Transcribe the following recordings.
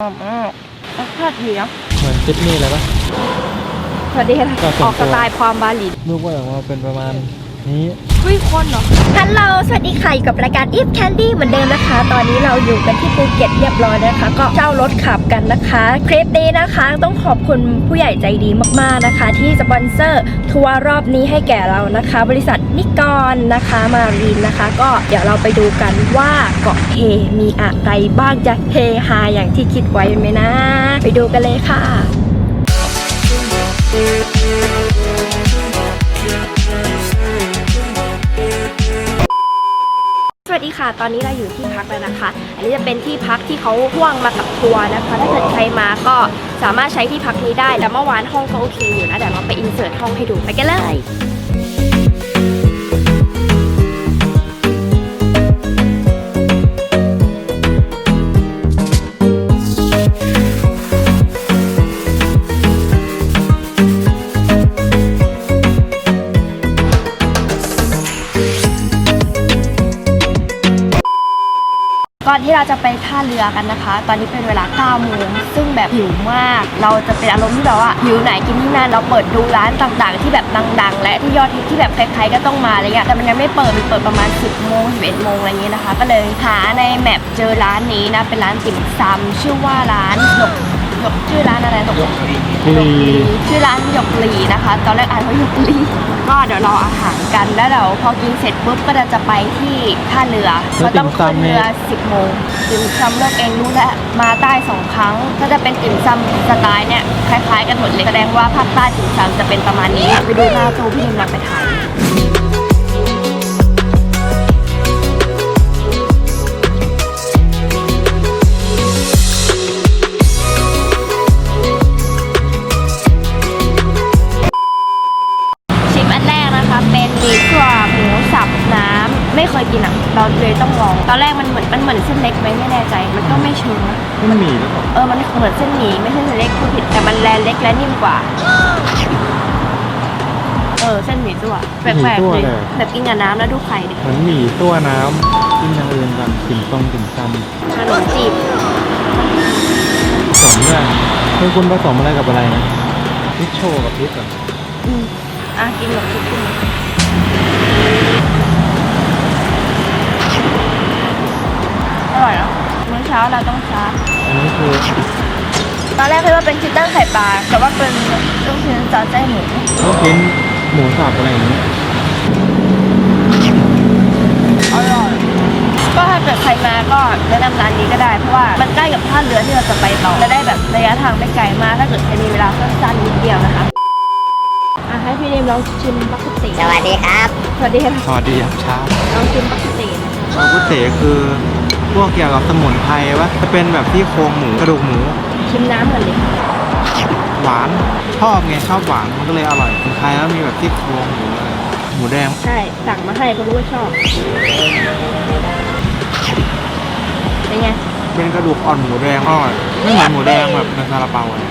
หอมมากรสชาติดีนะเหมือนซิดนีย์เลยปะสวัสดีค่ะก็ส่วนตัวออกสไตล์ความบาหลีรูปว่าออกมาเป็นประมาณ นี้ เฮ้ยคนเหรอ ฮัลโหล สวัสดีค่ะอยู่กับรายการ If Candy เหมือนเดิมนะคะ ตอนนี้เราอยู่กันที่ภูเก็ตเรียบร้อยนะคะ ก็เช่ารถขับกันนะคะ คลิปนี้นะคะต้องขอบคุณผู้ใหญ่ใจดีมากๆนะคะ ที่สปอนเซอร์ทัวร์รอบนี้ให้แก่เรานะคะ บริษัทนิกรนะคะมารีนนะคะ ก็เดี๋ยวเราไปดูกันว่าเกาะเพมีอะไรบ้างจะเฮฮาอย่างที่คิดไว้ไหมนะ ไปดูกันเลยค่ะ ดีค่ะ ตอนนี้เราอยู่ที่พักแล้วนะคะ อันนี้จะเป็นที่พักที่เขาพ่วงมากับทัวร์นะคะ ถ้าเกิดใครมาก็สามารถใช้ที่พักนี้ได้ แต่เมื่อวานห้องก็โอเคอยู่นะเดี๋ยวเราไปอินเสิร์ตห้องให้ดูไปกันเลย เราจะไปท่าเรือกันนะคะ ตอนนี้เป็นเวลา9โมงซึ่งแบบหิวมาก เราจะเป็นอารมณ์ที่แบบว่าหิวไหนกินที่นั่น เราเปิดดูร้านต่างๆ ที่แบบดังๆ และที่ยอดฮิตที่แบบใครๆก็ต้องมาอะไรเงี้ย แต่มันยังไม่เปิด มันเปิดประมาณ 10โมง11โมงอะไรเงี้ยนะคะ ก็เลยหาในแมปเจอร้านนี้นะ เป็นร้านติ่มซำชื่อว่าร้านหนก หยกชื่อร้านอะไรหยกลีชื่อร้านหยกลีนะคะ ตอนแรกอ่านว่าหยกลีก็เดี๋ยวรออาหารกันแล้วเดี๋ยวพอกินเสร็จปุ๊บก็จะจะไปที่ท่าเรือก็ต้องขึ้นเรือ10โมงติ่มซำเลือกเองรู้แล้วมาใต้สองครั้งถ้าจะเป็นติ่มซำสไตล์เนี่ยคล้ายๆ กันหมดเลยแสดงว่าภาคใต้ติ่มซำจะเป็นประมาณนี้ไปดูหน้าตู้พี่นิมนำไปถ่าย เชิงนะมันหมี่หรือเปล่าเออมันเหมือนเส้นหมี่ไม่ใช่เส้นเล็กผู้ผิดแต่มันแลเล็กและนิ่มกว่า เออเส้นหมี่ตัวแปลกๆเลยแบบกินกับน้ำแล้วดูไข่ดิเหมือนหมี่ตัวน้ำกินอย่างอื่นกันติ่มซงติ่มซขนมจีบำผสมด้วยคือคุณผสมอะไรกับอะไรนะพริกโชว์กับพริกเหรออืมอะกินกับทุกคนอร่อยเนอะมื้อ เช้าเราต้องชาร์จอันนี้คือตอนแรกคิดว่าเป็นชิ้นตั้งไข่ปลาแต่ว่าเป็นลูกชิ้นซอสไส้หมูลูกชิ้นหมูสับอะไรอย่างเงี้ยอร่อยก็ถ้าเกิดใครมาก็แนะนำร้านนี้ก็ได้ เพราะว่ามันใกล้กับท่าเรือที่เราจะไปต่อจะได้แบบระยะทางไม่ไกลมากถ้าเกิดใครมีเวลาสั้นๆนิดเดียวนะคะอะให้พี่เนมลองชิมบักกุเตสวัสดีครับ สวัสดีค่ะสวัสดีครับเช้าลองชิมบักกุเตบากุเตคือ พวกเกี่ยวกับสมุนไพรวะจะเป็นแบบที่โครงหมูกระดูกหมูชิมน้ำก่อนดิหวานชอบไงชอบหวานมันก็เลยอร่อยสมุนไพรแล้วมีแบบที่โครงหมูอะไรหมูแดง ใช่ สั่งมาให้เพราะรู้ว่าชอบ เป็นไง เป็นกระดูกอ่อนหมูแดงอร่อยไม่เหมือนหมูแดงแบบในซาลาเปาเลย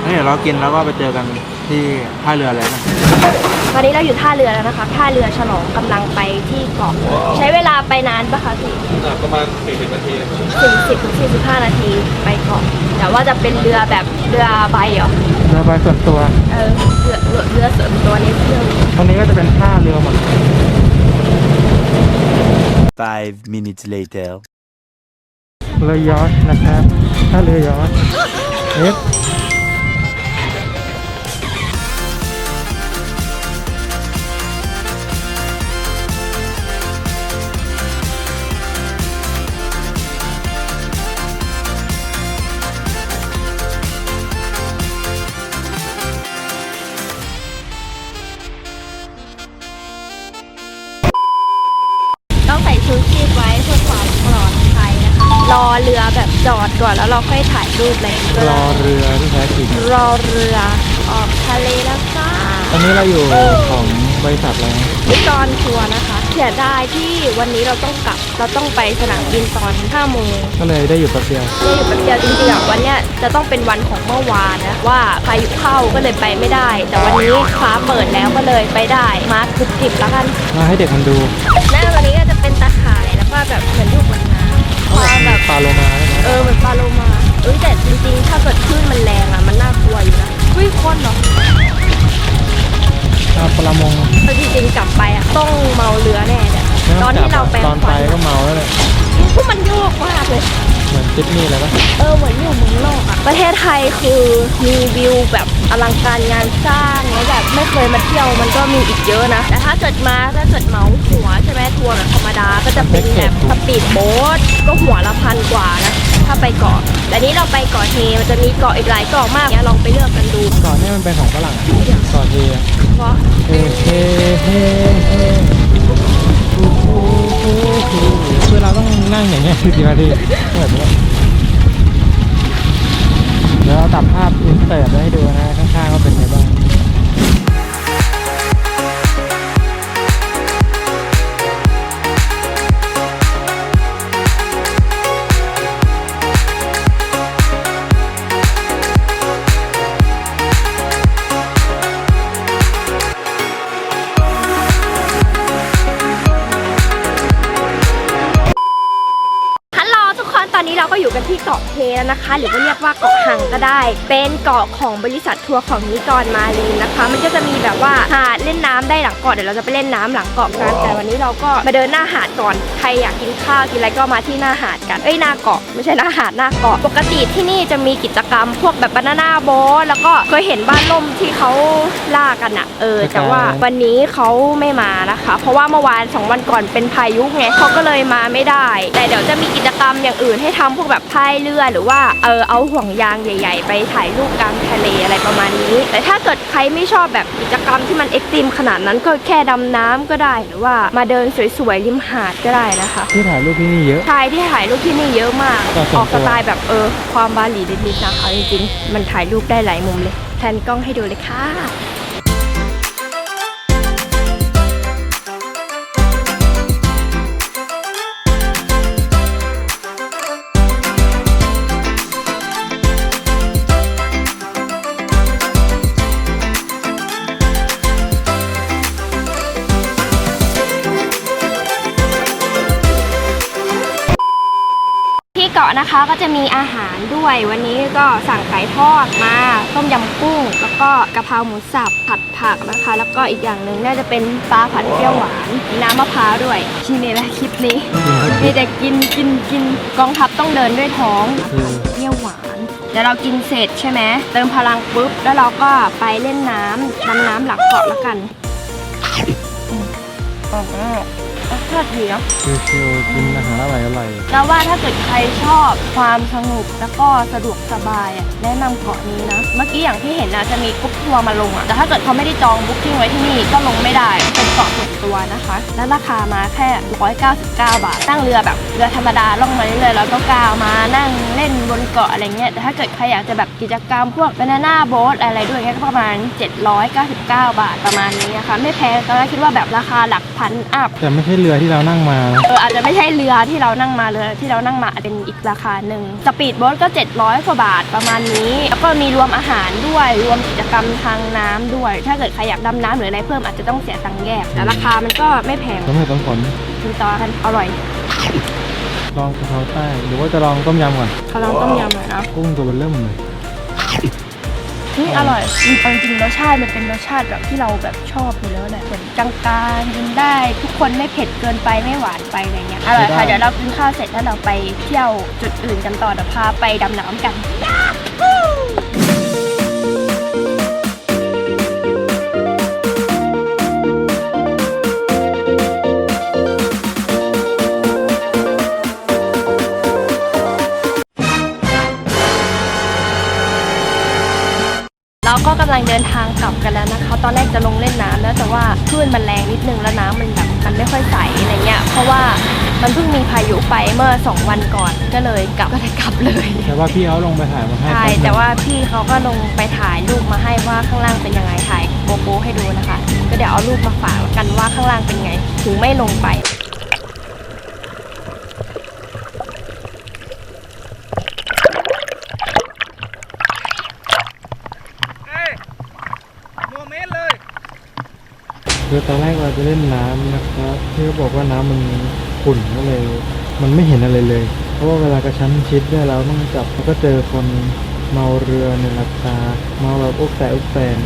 แล้วเดี๋ยวเรากินแล้วก็ไปเจอกันที่ท่าเรือเลยนะ ตอนนี้เราอยู่ท่าเรือแล้วนะคะ ท่าเรือฉลองกำลังไปที่เกาะ ใช้เวลาไปนานปะคะพี่ประมาณ 40 นาทีสี่สิบถึงสี่สิบห้านาทีไปเกาะ แต่ว่าจะเป็นเรือแบบเรือใบเหรอ เรือใบส่วนตัว เออเรือเรือเรือส่วนตัวนี้เครื่องตรงนี้ก็จะเป็นท่าเรือหมด Five minutes later. เรือยอชต์นะครับ ท่าเรือยอชต์เอฟ รอเรือแบบจอดก่อนแล้วเราค่อยถ่ายรูปเลยรอเรือที่แท้จริงรอเรือออกทะเลแล้วจ้า ตอนนี้เราอยู่ของบริษัทอะไรนะนิกรทัวร์นะคะเสียดายที่วันนี้เราต้องกลับ เราต้องไปสนามบินตอน5โมงก็เลยได้อยู่แป๊บเดียวเนี่ยอยู่แป๊บเดียวจริงๆอะวันเนี้ยจะต้องเป็นวันของเมื่อวานนะว่าพายุเข้าก็เลยไปไม่ได้ แต่วันนี้ฟ้าเปิดแล้วก็เลยไปได้ มาร์คกรุบกริบแล้วกันมาให้เด็กมันดู หน้าวันนี้ก็จะเป็นตาข่ายแล้วก็แบบเหมือนลูกเหมือ นน้ำปลาแบบปลาโลมาได้ไหมเออเหมือนปลาโลมาเอ้ยแต่จริงๆ ถ้าเกิดคลื่นมันแรงอะมันน่ากลัวอยู่นะเฮ้ยคนเหรอชาวประมงแต่จริงๆกลับไปอะต้องเมาเรือแน่เนี่ยตอนที่เราแปลงตอนฟัไปนก็เมาแล้วเลยพวกมันโยกมากเลย เหมือนซิดนีย์เลยปะเออเหมือนอยู่เมืองนอกอะประเทศไทยคือมีวิวแบบอลังการงานสร้างแล้วแบบไม่เคยมาเที่ยวมันก็มีอีกเยอะนะ แต่ถ้าเกิดมาถ้าเกิดเหมาหัวใช่ไหมทัวร์แบบธรรมดาก็จะเป็นแบบสปีดโบ๊ทก็หัวละพันกว่านะถ้าไปเกาะแต่นี้เราไปเกาะเทมันจะมีเกาะอีกหลายเกาะมากเนี่ยลองไปเลือกกันดูเก่อนนี่มันเป็นของฝรั่งอะเก่อนเทอะเพราะเฮ้เฮ้เฮ้เฮ้ คือเราต้องนั่งอย่างเงี้ยสิบนาทีแบบนี้ ก็อยู่กันที่เกาะเพแล้วนะคะ หรือว่าเรียกว่าเกาะหังก็ได้ เป็นเกาะของบริษัททัวร์ของนิกรมาลีนนะคะ มันก็จะมีแบบว่าหาดเล่นน้ำได้หลังเกาะเดี๋ยวเราจะไปเล่นน้ำหลังเกาะกันแต่วันนี้เราก็มาเดินหน้าหาดก่อนใครอยากกินข้าวกินอะไรก็มาที่หน้าหาดกันเอ้ยหน้าเกาะไม่ใช่หน้าหาดหน้าเกาะปกติที่นี่จะมีกิจกรรมพวกแบบบานาน่าโบ๊ทแล้วก็เคยเห็นบ้านล่มที่เขาล่ากันอะเออแต่ว่าวันนี้เขาไม่มานะคะ เพราะว่าเมื่อวานสองวันก่อนเป็นพายุไงเขาก็เลยมาไม่ได้ แต่เดี๋ยวจะมีกิจกรรมอย่างอื่นให้ทำพวกแบบพายเรือหรือว่าเออเอาห่วงยางใหญ่ ๆ ไปถ่ายรูปกลางทะเลอะไรประมาณนี้ แต่ถ้าเกิดใครไม่ชอบแบบกิจกรรมที่มันเอ็กซ์ตรีมขนาดนั้นก็แค่ดำน้ำก็ได้หรือว่ามาเดินสวยๆริมหาดก็ได้นะคะที่ถ่ายรูปที่นี่เยอะชายที่ถ่ายรูปที่นี่เยอะมากก็ส่วนตัวออกสไตล์แบบเออความบาหลีนิดๆนะคะจริงๆมันถ่ายรูปได้หลายมุมเลยแทนกล้องให้ดูเลยค่ะาะนะคะก็จะมีอาหารด้วย วันนี้ก็สั่งไก่ทอดมาต้มยำกุ้ง แล้วก็กะเพราหมูสับผัดผักนะคะ แล้วก็อีกอย่างหนึ่งน่าจะเป็นปลาผัดเปรี้ยวหวานมีน้ำมะพร้าวด้วยที่นี่แหละคลิปนี้ มีแต่กินกินกินกองทัพต้องเดินด้วยท้องคือเปรี้ยวหวานเดี๋ยวเรากินเสร็จใช่ไหมเติมพลังปุ๊บแล้วเราก็ไปเล่นน้ำดำน้ำหลังเกาะแล้วกันอื มอ๋อรสชาติดีเนอะชิวๆกินอาหารอร่อยอร่อยแล้วว่าถ้าเกิดใครชอบความสงบแล้วก็สะดวกสบายอะแนะนำเกาะนี้นะ เมื่อกี้อย่างที่เห็นนะจะมีกรุ๊ปทัวร์มาลงอะแต่ถ้าเกิดเขาไม่ได้จองบุ๊กิ้งไว้ที่นี่ก็ลงไม่ได้ เป็นเกาะส่วนตัวนะคะ และราคามาแค่ 199 บาทนั่งเรือแบบเรือธรรมดาล่องมาเรื่อยๆแล้วก็กาวมานั่งเล่นบนเกาะอะไรเงี้ย แต่ถ้าเกิดใครอยากจะแบบกิจกรรมพวก banana boat อะไรด้วยเงี้ยก็ประมาณ 799 บาทประมาณนี้นะคะ ไม่แพงตอนแรกคิดว่าแบบราคาหลักพันอัพ แต่ไม่ใช่เรือที่เรานั่งมานะเอออาจจะไม่ใช่เรือที่เรานั่งมาเรือที่เรานั่งมาอาจเป็นอีกราคาหนึ่งสปีดโบ๊ทก็ 700กว่าบาทประมาณนี้ แล้วก็มีรวมอาหารด้วยรวมกิจกรรมทางน้ำด้วย ถ้าเกิดใครอยากดำน้ำหรืออะไรเพิ่มอาจจะต้องเสียตังค์แยกแต่ราคามันก็ไม่แพงต้มเหตุต้มผลกินต่อกันอร่อยลองกะเพราใต้หรือว่าจะลองต้มยำก่อนเขาลองต้มยำหน่อยนะกุ้งตัวเบนเริ่มเลย นี่อร่อยเอาจริงๆรสชาติมันเป็นรสชาติแบบที่เราแบบชอบอยู่แล้วแหละเหมือนกลางๆกินได้ ทุกคนไม่เผ็ดเกินไปไม่หวานไปอะไรเงี้ยอร่อยค่ะเดี๋ยวเรากินข้าวเสร็จแล้วเราไปเที่ยวจุดอื่นกันต่อเดี๋ยวพาไปดำน้ำกัน เราก็กำลังเดินทางกลับกันแล้วนะคะ ตอนแรกจะลงเล่นน้ำแล้วแต่ว่าคลื่นมันแรงนิดนึงแล้วน้ำมันแบบมันไม่ค่อยใสอะไรเงี้ย เพราะว่ามันเพิ่งมีพายุไปเมื่อ 2 วันก่อนก็เลยกลับก็เลยกลับเลย แต่ว่าพี่เขาลงไปถ่ายมาให้ใช่ป๊บนึงแต่ว่าพี่เขาก็ลงไปถ่ายรูปมาให้ว่าข้างล่างเป็นยังไงถ่ายโกโปรให้ดูนะคะ ก็เดี๋ยวเอารูปมาฝากแล้วกันว่าข้างล่างเป็นไง ถึงไม่ลงไป คือตอนแรกเราจะเล่นน้ำนะครับที่เขาบอกว่าน้ำมันขุ่นก็เลย มันไม่เห็นอะไรเลย เพราะว่าเวลากระชั้นชิดเนี่ยเราต้องจับแล้วก็เจอคนเมาเรือในราคาเมาแบบอุกแต่อุกแตน